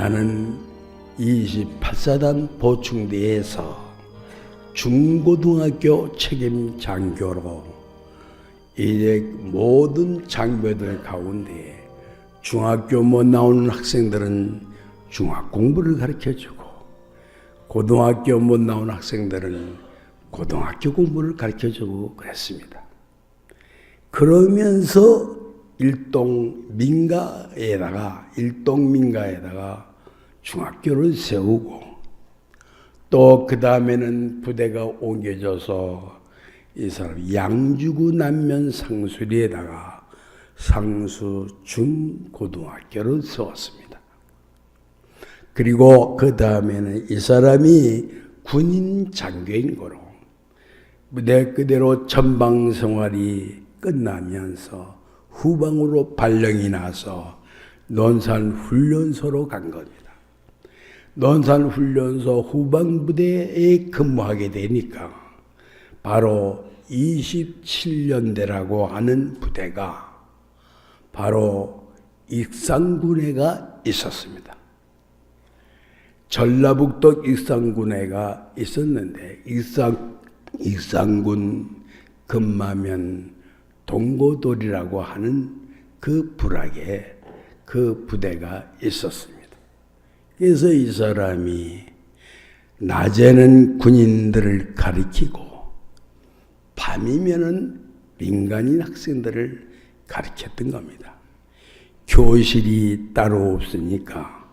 나는 28사단 보충대에서 중고등학교 책임 장교로 이제 모든 장교들 가운데 중학교 못 나오는 학생들은 중학 공부를 가르쳐 주고 고등학교 못 나오는 학생들은 고등학교 공부를 가르쳐 주고 그랬습니다. 그러면서 일동 민가에다가 일동 민가에다가 중학교를 세우고 또 그 다음에는 부대가 옮겨져서 이 사람 양주구 남면 상수리에다가 상수 중고등학교를 세웠습니다. 그리고 그 다음에는 이 사람이 군인 장교인 거로 무대 그대로 전방 생활이 끝나면서 후방으로 발령이 나서 논산 훈련소로 간 겁니다. 논산 훈련소 후방 부대에 근무하게 되니까 바로 27년대라고 하는 부대가 바로 익산군에가 있었습니다. 전라북도 익산군에가 있었는데 익산 익산군 금마면 동고돌이라고 하는 그 부락에 그 부대가 있었습니다. 그래서 이 사람이 낮에는 군인들을 가리키고 밤이면은 민간인 학생들을 가르쳤던 겁니다. 교실이 따로 없으니까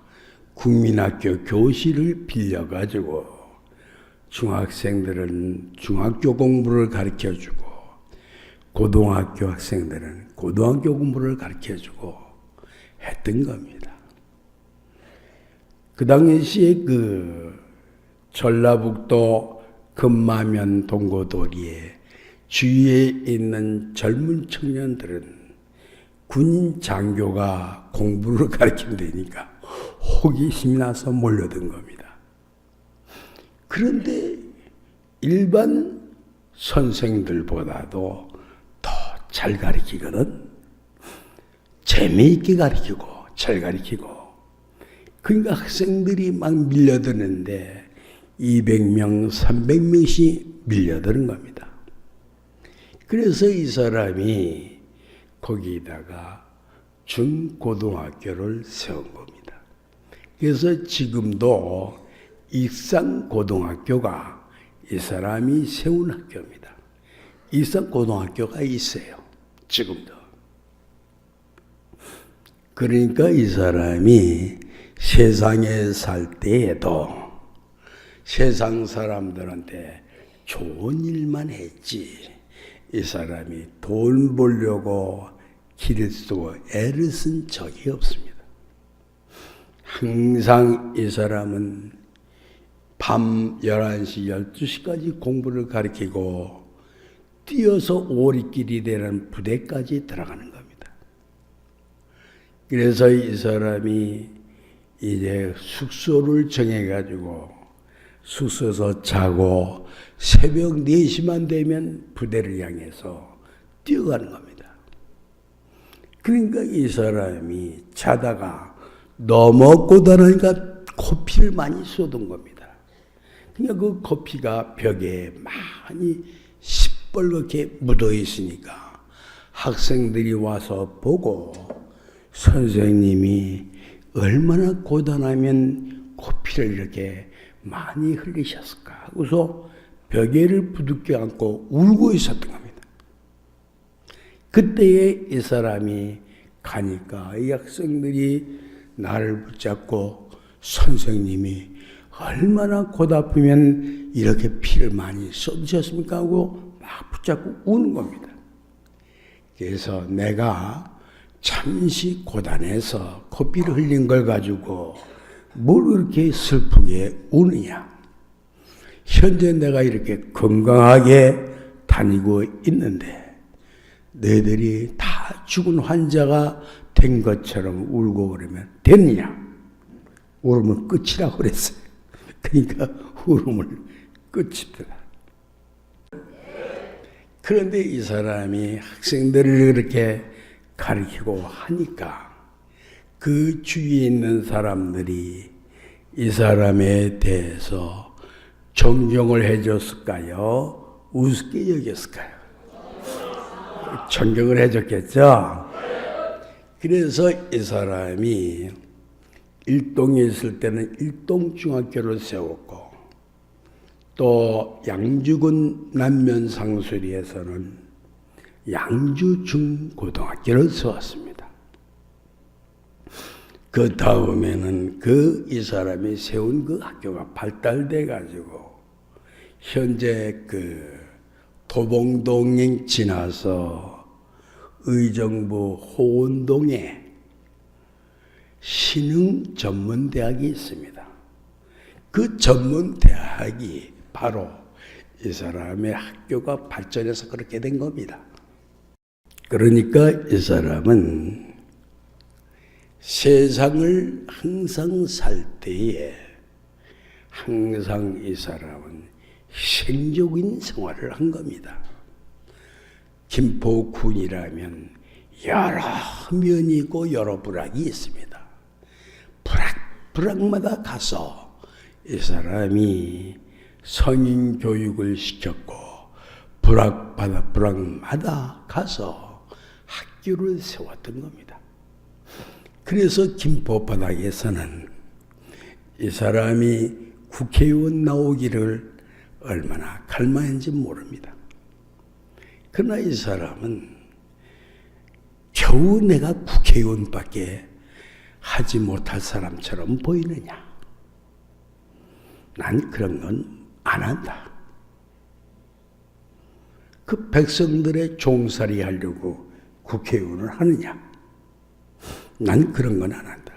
국민학교 교실을 빌려가지고 중학생들은 중학교 공부를 가르쳐 주고 고등학교 학생들은 고등학교 공부를 가르쳐 주고 했던 겁니다. 그 당시에 그 전라북도 금마면 동고도리에 주위에 있는 젊은 청년들은 군인 장교가 공부를 가르친다니까 호기심이 나서 몰려든 겁니다. 그런데 일반 선생들보다도 더 잘 가르치거든. 재미있게 가르치고 잘 가르치고. 그러니까 학생들이 막 밀려드는데 200명, 300명씩 밀려드는 겁니다. 그래서 이 사람이 거기다가 중고등학교를 세운 겁니다. 그래서 지금도 익산고등학교가 이 사람이 세운 학교입니다. 익산고등학교가 있어요. 지금도. 그러니까 이 사람이 세상에 살 때에도 세상 사람들한테 좋은 일만 했지. 이 사람이 돈 벌려고 길을 쓰고 애를 쓴 적이 없습니다. 항상 이 사람은 밤 11시, 12시까지 공부를 가르치고 뛰어서 오리길이 되는 부대까지 들어가는 겁니다. 그래서 이 사람이 이제 숙소를 정해가지고 숙소에서 자고 새벽 4시만 되면 부대를 향해서 뛰어가는 겁니다. 그러니까 이 사람이 자다가 너무 고단하니까 코피를 많이 쏟은 겁니다. 그러니까 그 코피가 벽에 많이 시뻘겋게 묻어 있으니까 학생들이 와서 보고 선생님이 얼마나 고단하면 코피를 이렇게 많이 흘리셨을까 하고서 벽에를 부둥켜 안고 울고 있었던 겁니다. 그때에 이 사람이 가니까 이 학생들이 나를 붙잡고 선생님이 얼마나 고다프면 이렇게 피를 많이 쏟으셨습니까 하고 막 붙잡고 우는 겁니다. 그래서 내가 잠시 고단해서 코피를 흘린 걸 가지고 뭘 그렇게 슬프게 우느냐. 현재 내가 이렇게 건강하게 다니고 있는데 너희들이 다 죽은 환자가 된 것처럼 울고 그러면 됐느냐? 울으면 끝이라고 그랬어요. 그러니까 울음을 끝이더라. 그런데 이 사람이 학생들을 그렇게 가르치고 하니까 그 주위에 있는 사람들이 이 사람에 대해서 존경을 해줬을까요? 우습게 여겼을까요? 존경을 해줬겠죠? 그래서 이 사람이 일동에 있을 때는 일동중학교를 세웠고 또 양주군 남면상수리에서는 양주중고등학교를 세웠습니다. 그 다음에는 그 이 사람이 세운 그 학교가 발달돼 가지고 현재 그 도봉동행 지나서 의정부 호원동에 신흥 전문대학이 있습니다. 그 전문대학이 바로 이 사람의 학교가 발전해서 그렇게 된 겁니다. 그러니까 이 사람은 세상을 항상 살 때에 항상 이 사람은 생적인 생활을 한 겁니다. 김포군이라면 여러 면이고 여러 부락이 있습니다. 부락 부락마다 가서 이 사람이 성인 교육을 시켰고 부락마다 부락마다 가서 학교를 세웠던 겁니다. 그래서 김포 바닥에서는 이 사람이 국회의원 나오기를 얼마나 갈망했는지 모릅니다. 그러나 이 사람은 겨우 내가 국회의원밖에 하지 못할 사람처럼 보이느냐? 난 그런 건 안 한다. 그 백성들의 종살이 하려고 국회의원을 하느냐? 난 그런 건 안 한다.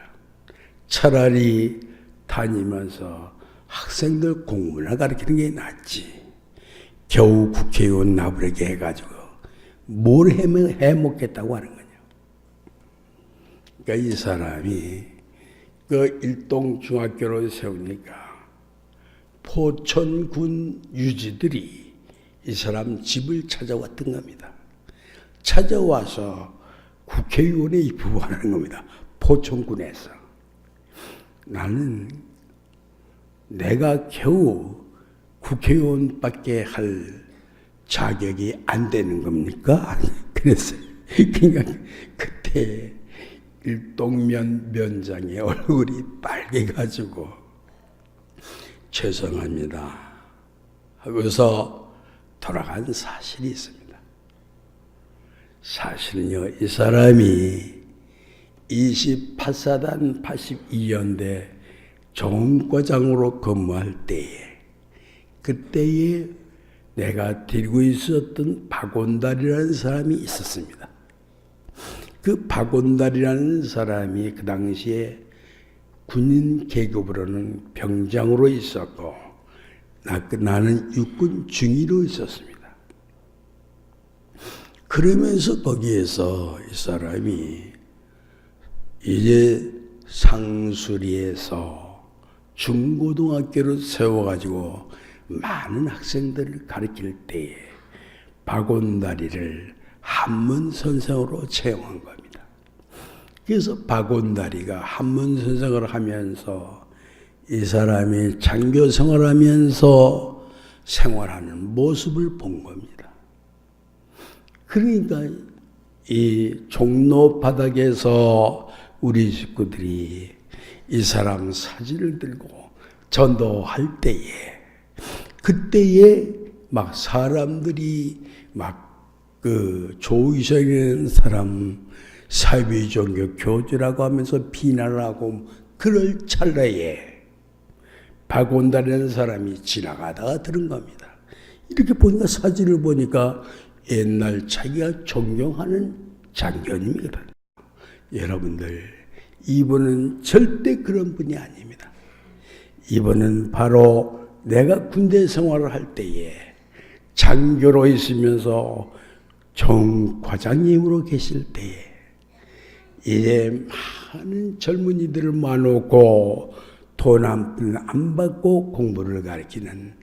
차라리 다니면서 학생들 공부나 가르치는 게 낫지. 겨우 국회의원 나부르게 해가지고 뭘 해먹, 해먹겠다고 하는 거냐. 그러니까 이 사람이 그 일동중학교를 세우니까 포천군 유지들이 이 사람 집을 찾아왔던 겁니다. 찾아와서 국회의원에 입후하는 겁니다. 포천군에서. 나는 내가 겨우 국회의원밖에 할 자격이 안 되는 겁니까? 그래서 그러니까 그때 일동면 면장의 얼굴이 빨개가지고 죄송합니다 하고서 돌아간 사실이 있습니다. 사실은요, 이 사람이 28사단 82연대 정과장으로 근무할 때에 그때에 내가 데리고 있었던 박원달이라는 사람이 있었습니다. 그 박원달이라는 사람이 그 당시에 군인 계급으로는 병장으로 있었고 나, 나는 육군 중위로 있었습니다. 그러면서 거기에서 이 사람이 이제 상수리에서 중고등학교를 세워가지고 많은 학생들을 가르칠 때에 박원다리를 한문 선생으로 채용한 겁니다. 그래서 박원다리가 한문 선생을 하면서 이 사람이 장교 생활하면서 생활하는 모습을 본 겁니다. 그러니까 이 종로 바닥에서 우리 식구들이 이 사람 사진을 들고 전도할 때에 그때에 막 사람들이 막그 조의성이라는 사람 사회 종교 교주라고 하면서 비난을 하고 그럴 찰나에 박원다라는 사람이 지나가다가 들은 겁니다. 이렇게 보니까 사진을 보니까 옛날 자기가 존경하는 장교님이거든. 여러분들, 이분은 절대 그런 분이 아닙니다. 이분은 바로 내가 군대 생활을 할 때에 장교로 있으면서 정과장님으로 계실 때에 이제 많은 젊은이들을 모아놓고 돈안 받고 공부를 가르치는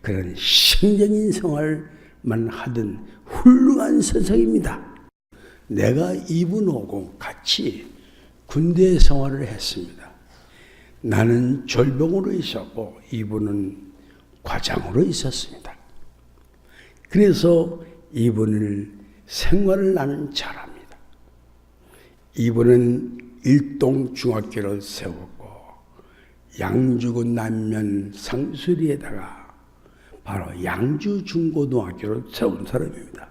그런 신경인 생활만 하던 훌륭한 선생입니다. 내가 이분하고 같이 군대 생활을 했습니다. 나는 절병으로 있었고 이분은 과장으로 있었습니다. 그래서 이분을 생활을 나는 잘합니다. 이분은 일동 중학교를 세웠고 양주구 남면 상수리에다가 바로 양주 중고등학교를 세운 사람입니다.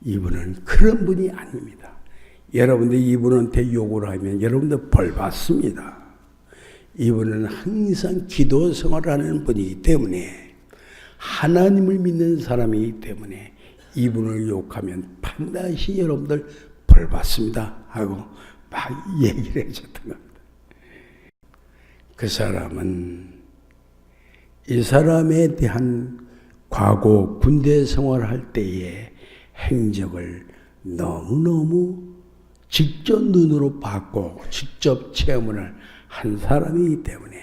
이분은 그런 분이 아닙니다. 여러분들 이분한테 욕을 하면 여러분들 벌 받습니다. 이분은 항상 기도 생활을 하는 분이기 때문에 하나님을 믿는 사람이기 때문에 이분을 욕하면 반드시 여러분들 벌 받습니다. 하고 막 얘기를 해줬던 겁니다. 그 사람은 이 사람에 대한 과거 군대 생활할 때의 행적을 너무너무 직접 눈으로 봤고 직접 체험을 한 사람이기 때문에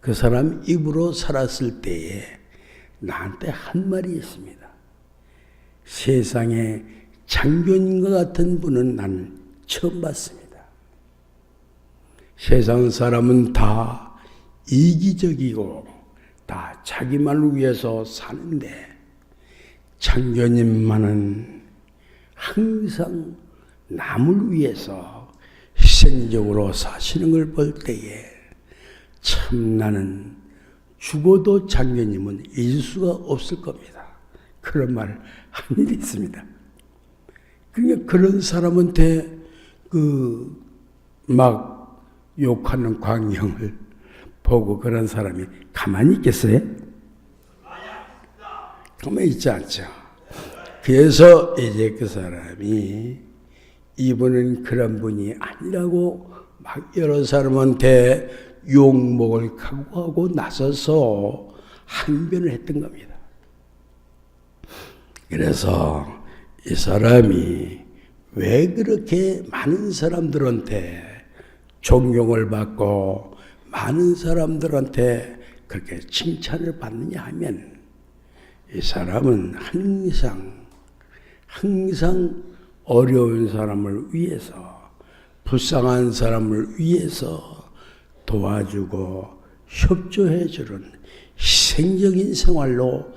그 사람 입으로 살았을 때에 나한테 한 말이 있습니다. 세상에 장교님과 같은 분은 난 처음 봤습니다. 세상 사람은 다 이기적이고 다 자기만을 위해서 사는데 장교님만은 항상 남을 위해서 희생적으로 사시는 걸 볼 때에 참 나는 죽어도 장교님은 잊을 수가 없을 겁니다. 그런 말을 한 일이 있습니다. 그러니까 그런 사람한테 그 막 욕하는 광경을 보고 그런 사람이 가만히 있겠어요? 가만히 있지 않죠. 그래서 이제 그 사람이 이분은 그런 분이 아니라고 막 여러 사람한테 욕먹을 각오하고 나서서 항변을 했던 겁니다. 그래서 이 사람이 왜 그렇게 많은 사람들한테 존경을 받고 많은 사람들한테 그렇게 칭찬을 받느냐 하면 이 사람은 항상 항상 어려운 사람을 위해서 불쌍한 사람을 위해서 도와주고 협조해 주는 희생적인 생활로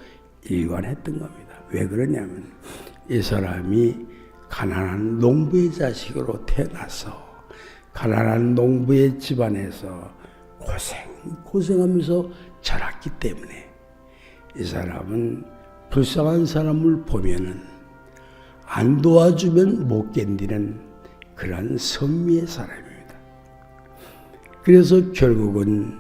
일관했던 겁니다. 왜 그러냐면 이 사람이 가난한 농부의 자식으로 태어나서 가난한 농부의 집안에서 고생 고생하면서 자랐기 때문에 이 사람은 불쌍한 사람을 보면은 안 도와주면 못 견디는 그러한 선미의 사람입니다. 그래서 결국은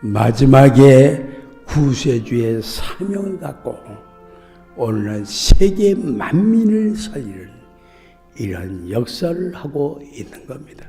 마지막에 구세주의 사명을 갖고 오늘날 세계 만민을 살리는 이런 역사를 하고 있는 겁니다.